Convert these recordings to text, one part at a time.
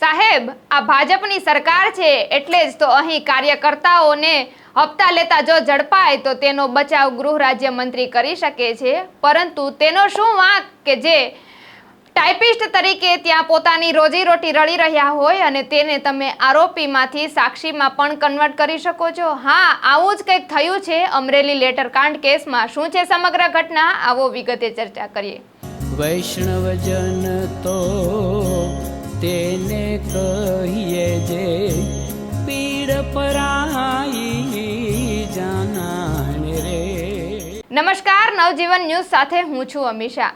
સાહેબ, આ ભાજપની સરકાર છે એટલે જ તો અહીં કાર્યકર્તાઓને હપ્તા લેતા જો ઝડપાય તો તેનો બચાવ ગૃહ રાજ્ય મંત્રી કરી શકે છે. પરંતુ તેનો શું વાંક કે જે ટાઈપિસ્ટ તરીકે ત્યાં પોતાની રોજીરોટી રળી રહ્યા હોય અને તેને તમે આરોપીમાંથી સાક્ષીમાં પણ કન્વર્ટ કરી શકો છો? હા, આવું જ કંઈક થયું છે અમરેલી લેટર કાંડ કેસમાં. શું છે સમગ્ર ઘટના? આવો વિગતે ચર્ચા કરીએ. વૈષ્ણવજન તો તેને કહીએ જે પીડ પરાઈ જાનાને રે. નમસ્કાર, નવજીવન ન્યૂઝ સાથે હું છું અમીષા.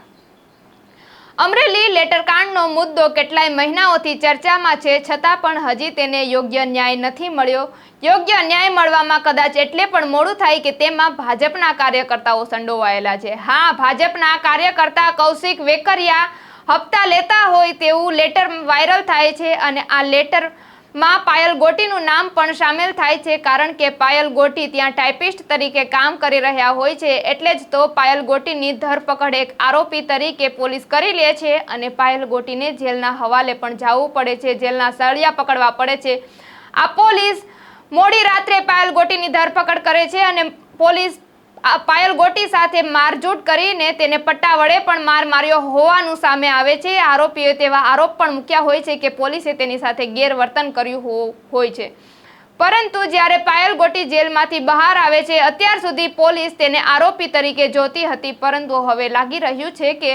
અમરેલી લેટરકાંડનો મુદ્દો કેટલાય મહિનાઓથી ચર્ચામાં છે, છતાં પણ હજી તેને યોગ્ય ન્યાય નથી મળ્યો. યોગ્ય ન્યાય મળવામાં કદાચ એટલે પણ મોડું થાય કે તેમાં ભાજપના કાર્યકર્તાઓ સંડોવાયેલા છે. હા, ભાજપના કાર્યકર્તા કૌશિક વેકરિયા હપ્તા લેતા હોય તેવું લેટર વાયરલ થાય છે અને આ લેટરમાં પાયલ ગોટીનું નામ પણ સામેલ થાય છે કારણ કે પાયલ ગોટી ત્યાં ટાઈપિસ્ટ તરીકે કામ કરી રહ્યા હોય છે એટલે જ તો પાયલ ગોટીની ધરપકડ એક આરોપી તરીકે પોલીસ કરી લે છે અને પાયલ ગોટીને જેલના હવાલે પણ જવું પડે છે, જેલના સળિયા પકડવા પડે છે. આ પોલીસ મોડી રાત્રે પાયલ ગોટીની ધરપકડ કરે છે અને પોલીસ આ પાયલ ગોટી સાથે મારઝૂટ કરીને તેને પટ્ટા વડે પણ માર માર્યો હોવાનું સામે આવે છે. આરોપીએ તેવા આરોપ પણ મૂક્યા હોય છે કે પોલીસે તેની સાથે ગેરવર્તન કર્યું હોય છે. પરંતુ જ્યારે પાયલ ગોટી જેલમાંથી બહાર આવે છે, અત્યાર સુધી પોલીસ તેને આરોપી તરીકે જોતી હતી, પરંતુ હવે લાગી રહ્યું છે કે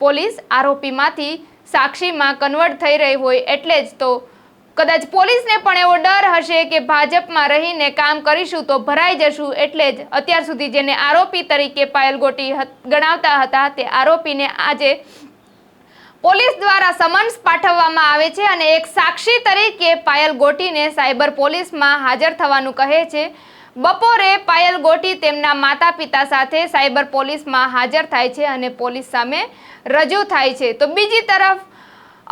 પોલીસ આરોપીમાંથી સાક્ષીમાં કન્વર્ટ થઈ રહી હોય એટલે જ તો કદાચ પોલીસને પણ એવો ડર હશે કે ભાજપમાં રહીને કામ કરીશું તો ભરાઈ જશું એટલે જ અત્યાર સુધી જેને આરોપી તરીકે પાયલ ગોટી ગણાવતા હતા તે આરોપીને આજે પોલીસ દ્વારા સમન્સ પાઠવવામાં આવે છે અને એક સાક્ષી તરીકે પાયલ ગોટીને સાયબર પોલીસમાં હાજર થવાનું કહે છે. બપોરે પાયલ ગોટી તેમના માતા પિતા સાથે સાયબર પોલીસમાં હાજર થાય છે અને પોલીસ સામે રજૂ થાય છે. તો બીજી તરફ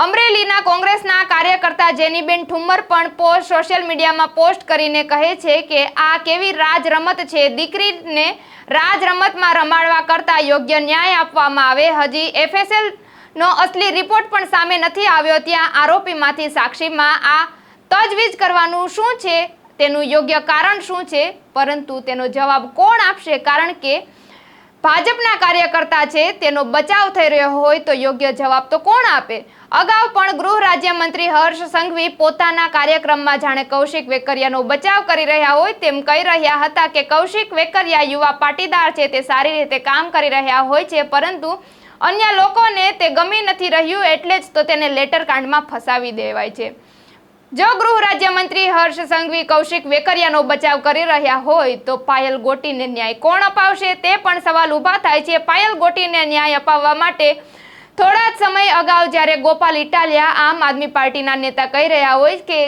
અમરેલીના કોંગ્રેસના કાર્યકર્તા જેનીબેન ઠુમ્મર પણ પોસ્ટ સોશિયલ મીડિયામાં પોસ્ટ કરીને કહે છે કે આ કેવી રાજ રમત છે. દીકરીને રાજ રમતમાં રમાડવા કરતાં યોગ્ય ન્યાય આપવામાં આવે. હજી એફએસએલ નો અસલી રિપોર્ટ પણ સામે નથી આવ્યો. ત્યાં આરોપીમાંથી સાક્ષીમાં આ તજવીજ કરવાનું શું છે? તેનું યોગ્ય કારણ શું છે? પરંતુ તેનો જવાબ કોણ આપશે? કારણ કે ભાજપના કાર્યકર્તા છે, તેનો બચાવ થઈ રહ્યો હોય તો યોગ્ય જવાબ તો કોણ આપે? અગાઉ પણ ગૃહ રાજ્યમંત્રી હર્ષ સંઘવી પોતાના કાર્યક્રમમાં જાણે કૌશિક વેકરિયાનો બચાવ કરી રહ્યા હોય તેમ કહી રહ્યા હતા કે કૌશિક વેકરિયા યુવા પાટીદાર છે, તે સારી રીતે કામ કરી રહ્યા હોય છે, પરંતુ અન્ય લોકોને તે ગમી નથી રહ્યું એટલે જ તો તેને લેટર કાંડમાં ફસાવી દેવાય છે. જો ગૃહ રાજ્યમંત્રી હર્ષ સંઘવી કૌશિક વેકરિયાનો બચાવ કરી રહ્યા હોય તો પાયલ ગોટીને ન્યાય કોણ અપાવશે તે પણ સવાલ ઊભા થાય છે. પાયલ ગોટીને ન્યાય અપાવવા માટે થોડા જ સમય અગાઉ જ્યારે ગોપાલ ઇટાલિયા આમ આદમી પાર્ટીના નેતા કહી રહ્યા હોય કે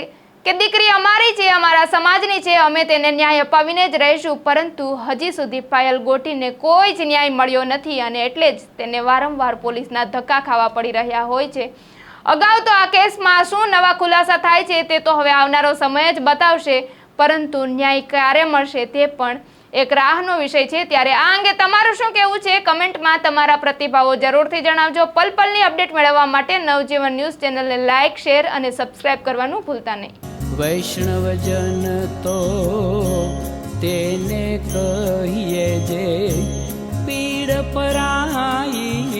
કે દીકરી અમારી છે, અમારા સમાજની છે, અમે તેને ન્યાય અપાવીને જ રહીશું. પરંતુ હજી સુધી પાયલ ગોટીને કોઈ જ ન્યાય મળ્યો નથી અને એટલે જ તેને વારંવાર પોલીસના ધક્કા ખાવા પડી રહ્યા હોય છે. અગાઉ તો આ કેસમાં શું નવા ખુલાસા થાય છે તે તો હવે આવનારો સમય જ બતાવશે. પરંતુ ન્યાય ક્યારે મળશે તે પણ એક રાહનો વિષય છે. ત્યારે આ અંગે તમારું શું કહેવું છે? કમેન્ટમાં તમારા પ્રતિભાવો જરૂરથી જણાવજો. પલ પલની અપડેટ મેળવવા માટે નવજીવન ન્યૂઝ ચેનલને લાઇક શેર અને સબસ્ક્રાઇબ કરવાનું ભૂલતા નહીં. વૈષ્ણવજન તો તેને કહીએ જે પીડ પરાઈ